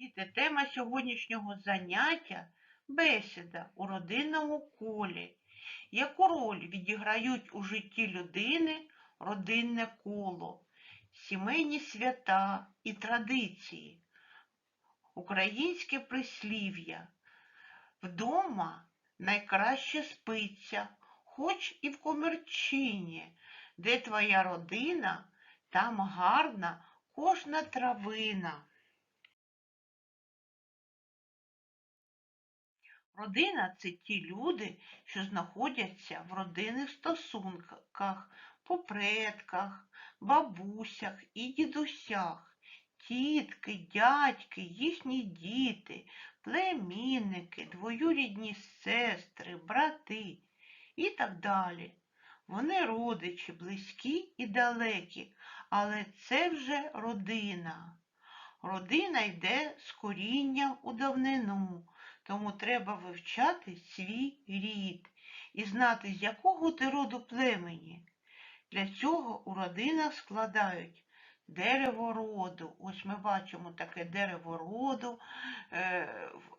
Діти, тема сьогоднішнього заняття бесіда у родинному колі. Яку роль відіграють у житті людини родинне коло, сімейні свята і традиції, українське прислів'я. Вдома найкраще спиться, хоч і в комірчині, де твоя родина, там гарна кожна травина. Родина це ті люди, що знаходяться в родинних стосунках, по предках, бабусях і дідусях, тітки, дядьки, їхні діти, племінники, двоюрідні сестри, брати і так далі. Вони родичі, близькі і далекі, але це вже родина. Родина йде з корінням у давнину, тому треба вивчати свій рід і знати, з якого ти роду племені. Для цього у родинах складають дерево роду. Ось ми бачимо таке дерево роду, е,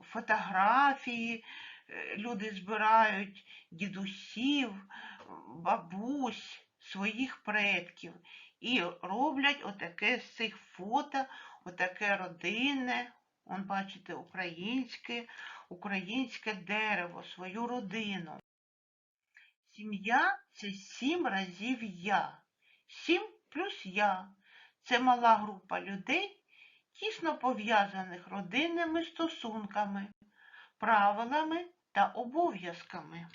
фотографії, е, люди збирають дідусів, бабусь, своїх предків і роблять отаке з цих фото, отаке родинне, он бачите, українське, українське дерево, свою родину. Сім'я це сім разів я. Сім плюс я. Це мала група людей, тісно пов'язаних родинними стосунками, правилами та обов'язками.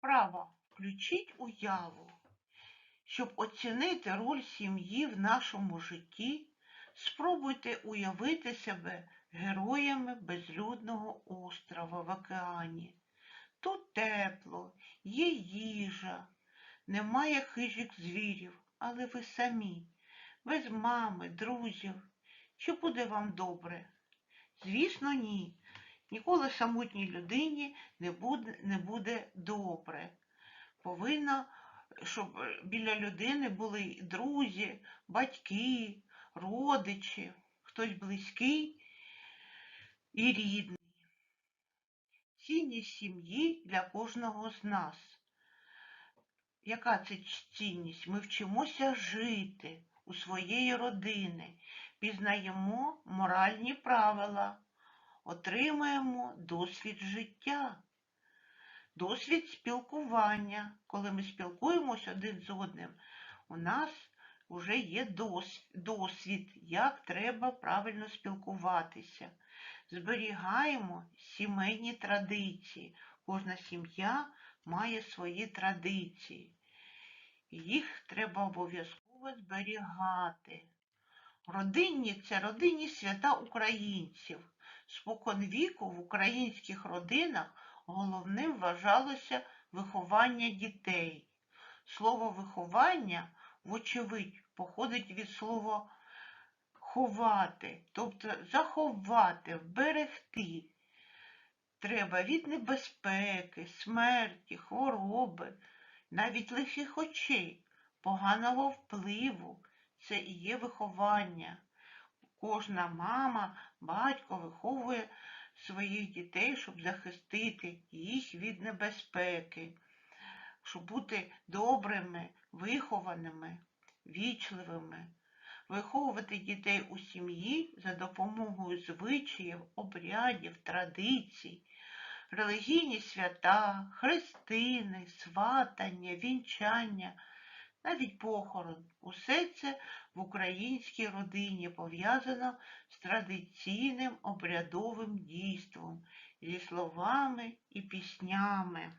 Право. Включіть уяву. Щоб оцінити роль сім'ї в нашому житті, спробуйте уявити себе героями безлюдного острова в океані. Тут тепло, є їжа, немає хижих звірів, але ви самі, без мами, друзів. Чи буде вам добре? Звісно, ні. Ніколи самотній людині не буде, не буде добре. Повинно, щоб біля людини були друзі, батьки, родичі, хтось близький і рідний. Цінність сім'ї для кожного з нас. Яка це цінність? Ми вчимося жити у своєї родини, пізнаємо моральні правила, отримуємо досвід життя, досвід спілкування. Коли ми спілкуємося один з одним, у нас вже є досвід, як треба правильно спілкуватися. Зберігаємо сімейні традиції. Кожна сім'я має свої традиції. Їх треба обов'язково зберігати. Родинні це родинні свята українців. Споконвіку в українських родинах головним вважалося виховання дітей. Слово виховання, вочевидь, походить від слова ховати, тобто заховати, вберегти. Треба від небезпеки, смерті, хвороби, навіть лихих очей, поганого впливу. Це і є виховання. Кожна мама, батько виховує своїх дітей, щоб захистити їх від небезпеки, щоб бути добрими, вихованими, вічливими, виховувати дітей у сім'ї за допомогою звичаїв, обрядів, традицій, релігійні свята, хрестини, сватання, вінчання, навіть похорон. Усе це в українській родині пов'язано з традиційним обрядовим дійством, зі словами і піснями.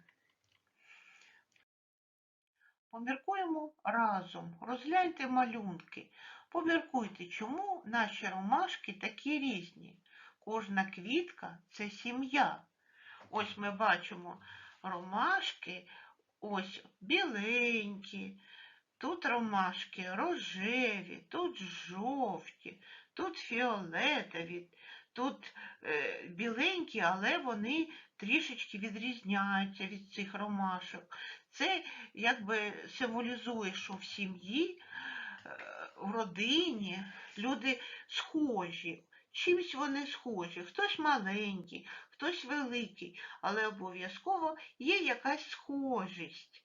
Поміркуємо разом, розгляньте малюнки, поміркуйте, чому наші ромашки такі різні. Кожна квітка це сім'я. Ось ми бачимо ромашки, ось біленькі, тут ромашки рожеві, тут жовті, тут фіолетові, тут е, біленькі, але вони трішечки відрізняються від цих ромашок. Це якби символізує, що в сім'ї, е, в родині люди схожі. чимсь вони схожі. Хтось маленький, хтось великий, але обов'язково є якась схожість.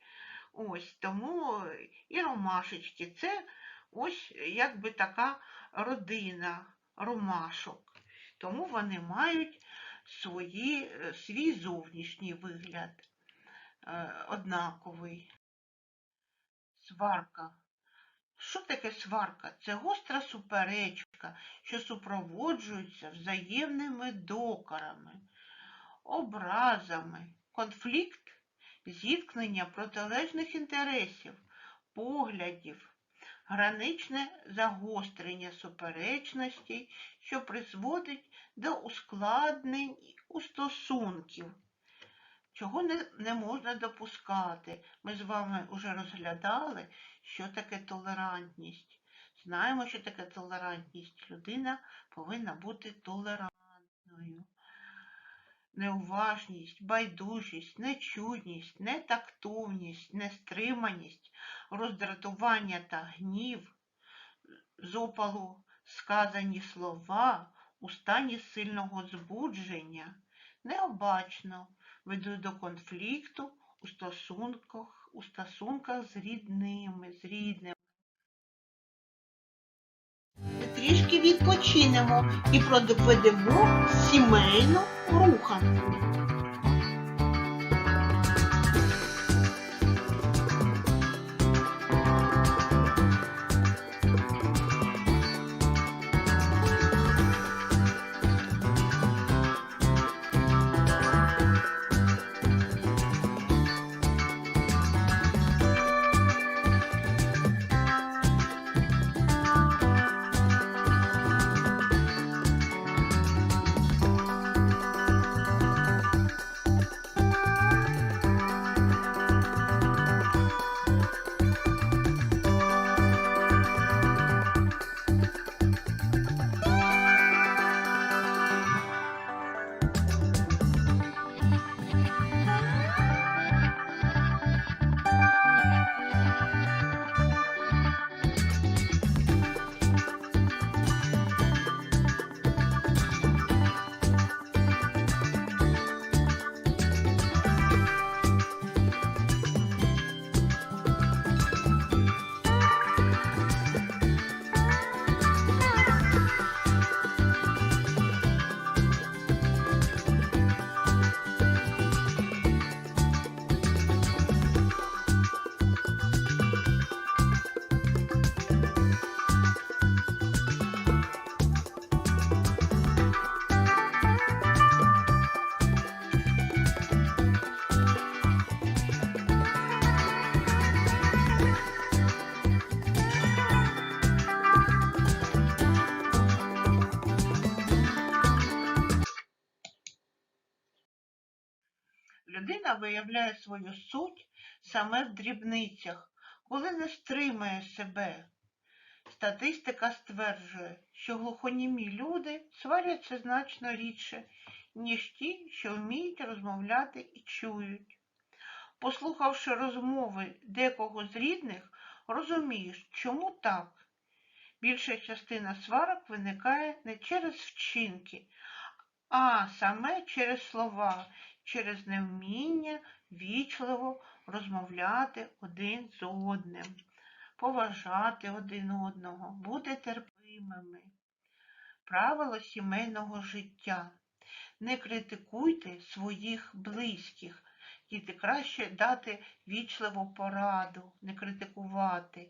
Ось тому і ромашечки це ось якби така родина ромашок. Тому вони мають свої, е, свій зовнішній вигляд однаковий. Сварка. Що таке сварка? Це гостра суперечка, що супроводжується взаємними докорами, образами, конфлікт, зіткнення протилежних інтересів, поглядів, граничне загострення суперечностей, що призводить до ускладнень у стосунків. Чого не, не можна допускати? Ми з вами вже розглядали, що таке толерантність. Знаємо, що таке толерантність. Людина повинна бути толерантною. Неуважність, байдужість, нечутність, нетактовність, нестриманість, роздратування та гнів, з опалу сказані слова у стані сильного збудження, необачно ведуть до конфлікту у стосунках, у стосунках з рідними, з рідними. Трішки відпочинемо і проведемо сімейну руханку. Людина виявляє свою суть саме в дрібницях, коли не стримує себе. Статистика стверджує, що глухонімі люди сваряться значно рідше, ніж ті, що вміють розмовляти і чують. Послухавши розмови декого з рідних, розумієш, чому так. Більша частина сварок виникає не через вчинки, а саме через слова, через невміння вічливо розмовляти один з одним, поважати один одного, бути терпимими. Правило сімейного життя. Не критикуйте своїх близьких. Діти краще дати вічливу пораду, не критикувати.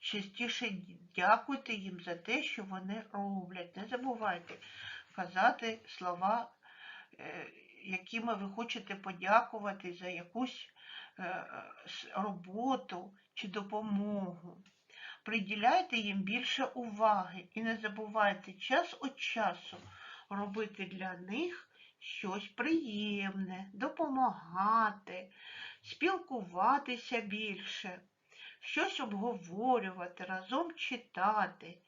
Частіше дякуйте їм за те, що вони роблять. Не забувайте казати слова, е, якими ви хочете подякувати за якусь е, роботу чи допомогу. Приділяйте їм більше уваги і не забувайте час від часу робити для них щось приємне, допомагати, спілкуватися більше, щось обговорювати, разом читати.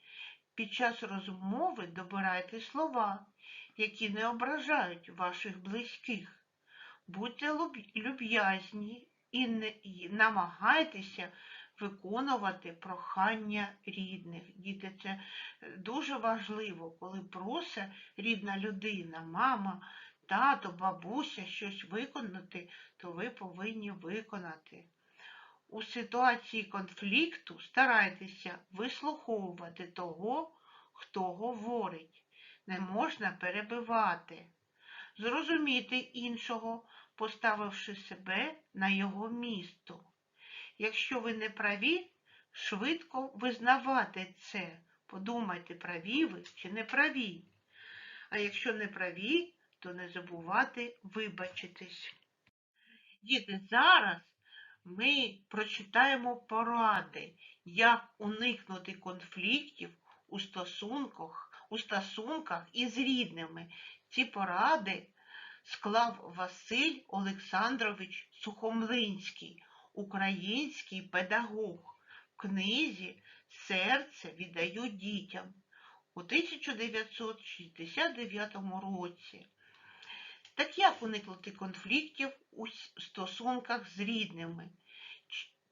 Під час розмови добирайте слова, які не ображають ваших близьких. Будьте люб'язні і, і намагайтеся виконувати прохання рідних. Діти, це е, дуже важливо, коли просить рідна людина, мама, тато, бабуся щось виконати, то ви повинні виконати. У ситуації конфлікту старайтеся вислуховувати того, хто говорить. Не можна перебивати. Зрозуміти іншого, поставивши себе на його місто. Якщо ви не праві, швидко визнавати це. Подумайте, праві ви чи не праві. А якщо не праві, то не забувати вибачитись. Діти, зараз ми прочитаємо поради, як уникнути конфліктів у стосунках, у стосунках із рідними. Ці поради склав Василь Олександрович Сухомлинський, український педагог в книзі Серце віддаю дітям у 1969 році. Так як уникнути конфліктів у стосунках з рідними?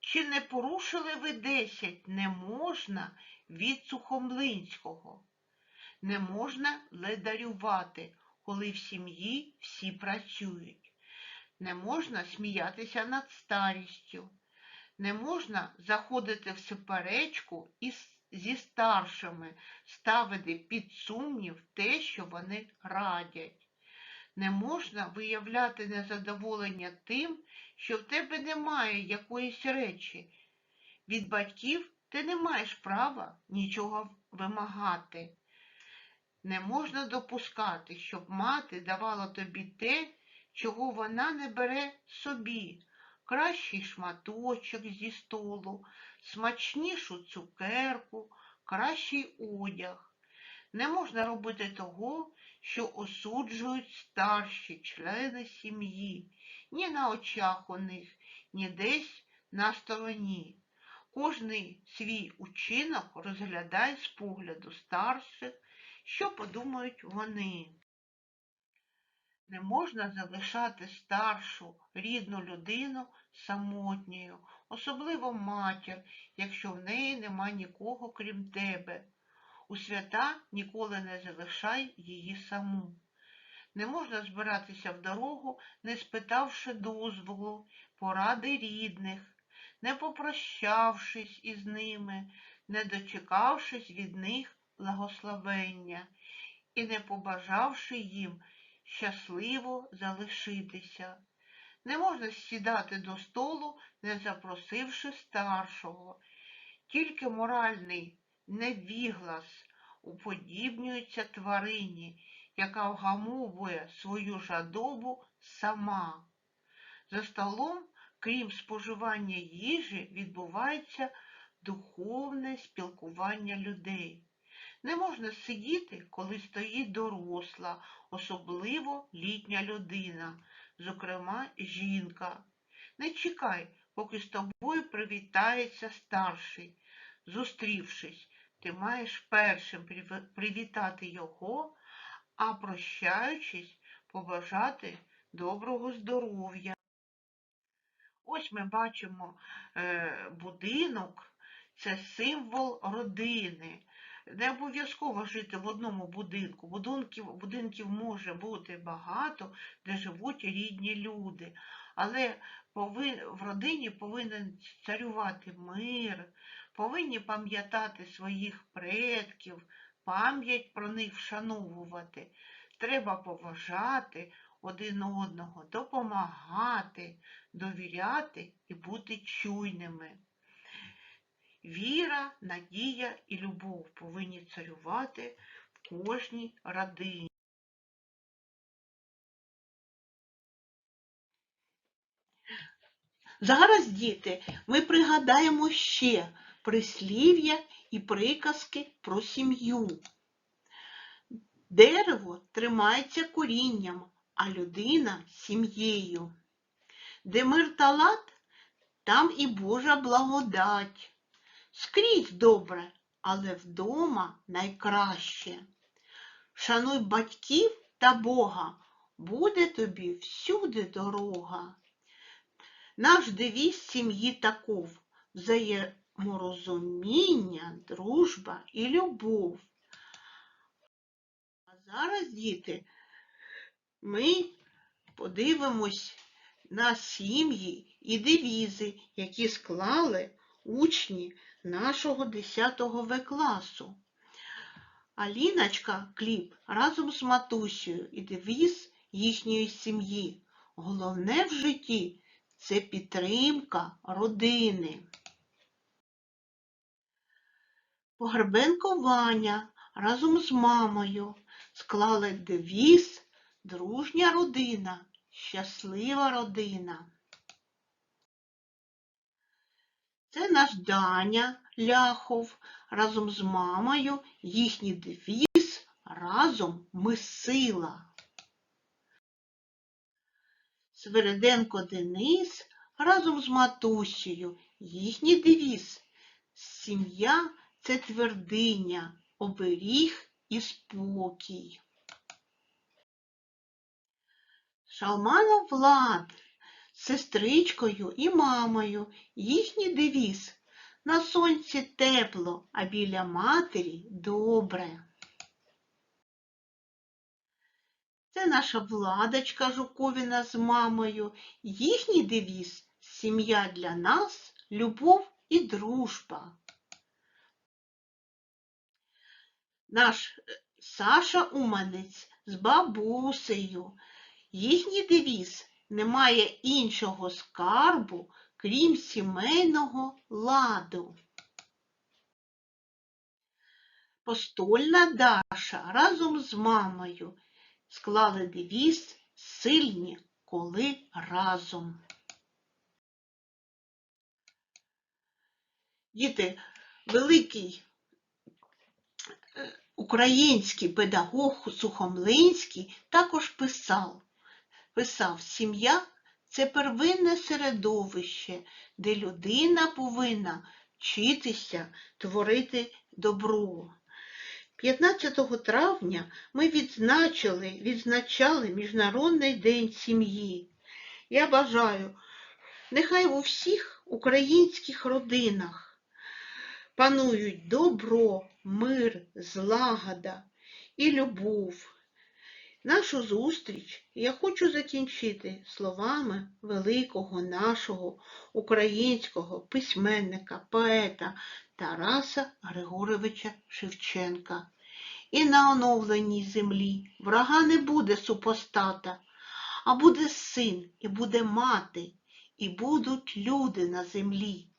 Чи не порушили ви 10 не можна від Сухомлинського? Не можна ледарювати, коли в сім'ї всі працюють. Не можна сміятися над старістю. Не можна заходити в суперечку із, зі старшими, ставити під сумнів те, що вони радять. Не можна виявляти незадоволення тим, що в тебе немає якоїсь речі. Від батьків ти не маєш права нічого вимагати. Не можна допускати, щоб мати давала тобі те, чого вона не бере собі. Кращий шматочок зі столу, смачнішу цукерку, кращий одяг. Не можна робити того, що осуджують старші члени сім'ї, ні на очах у них, ні десь на стороні. Кожний свій учинок розглядай з погляду старших, що подумають вони. Не можна залишати старшу рідну людину самотньою, особливо матір, якщо в неї нема нікого крім тебе. У свята ніколи не залишай її саму. Не можна збиратися в дорогу, не спитавши дозволу, поради рідних, не попрощавшись із ними, не дочекавшись від них благословення і не побажавши їм щасливо залишитися. Не можна сідати до столу, не запросивши старшого. Тільки моральний невіглас уподібнюється тварині, яка вгамовує свою жадобу сама. За столом, крім споживання їжі, відбувається духовне спілкування людей. Не можна сидіти, коли стоїть доросла, особливо літня людина, зокрема жінка. Не чекай, поки з тобою привітається старший. Зустрівшись, ти маєш першим привітати його, а прощаючись, побажати доброго здоров'я. Ось ми бачимо е, будинок, це символ родини. Не обов'язково жити в одному будинку. Будинків, будинків може бути багато, де живуть рідні люди. Але повин, в родині повинен царювати мир, повинні пам'ятати своїх предків, пам'ять про них вшановувати. Треба поважати один одного, допомагати, довіряти і бути чуйними. Віра, надія і любов повинні царювати в кожній родині. Зараз, діти, ми пригадаємо ще прислів'я і приказки про сім'ю. Дерево тримається корінням, а людина сім'єю. Де мир та лад, там і Божа благодать. Скрізь добре, але вдома найкраще. Шануй батьків та Бога, буде тобі всюди дорога. Наш девіз сім'ї таков взає- взаєморозуміння, дружба і любов. А зараз, діти, ми подивимось на сім'ї і девізи, які склали учні нашого 10 В класу. Аліночка кліп разом з матусею і девіз їхньої сім'ї. Головне в житті це підтримка родини. Погребенко Ваня разом з мамою склали девіз Дружня родина, щаслива родина. Це наш Даня Ляхов разом з мамою їхній девіз Разом ми сила. Свириденко Денис разом з матусею їхній девіз Сім'я це твердиня, оберіг і спокій. Шалманов Влад сестричкою і мамою їхній девіз На сонці тепло, а біля матері добре. Це наша владочка Жуковіна з мамою. Їхній девіз Сім'я для нас, любов і дружба. Наш е, Саша Уманець з бабусею. Їхній девіз немає іншого скарбу, крім сімейного ладу. Постольна Даша разом з мамою склали девіз сильні, коли разом. Діти, великий е, український педагог Сухомлинський також писав, писав, сім'я це первинне середовище, де людина повинна вчитися творити добро. 15 травня ми відзначили, відзначали Міжнародний день сім'ї. Я бажаю, нехай у всіх українських родинах панують добро, мир, злагода і любов. Нашу зустріч я хочу закінчити словами великого нашого українського письменника, поета Тараса Григоровича Шевченка. І на оновленій землі врага не буде супостата, а буде син, і буде мати, і будуть люди на землі.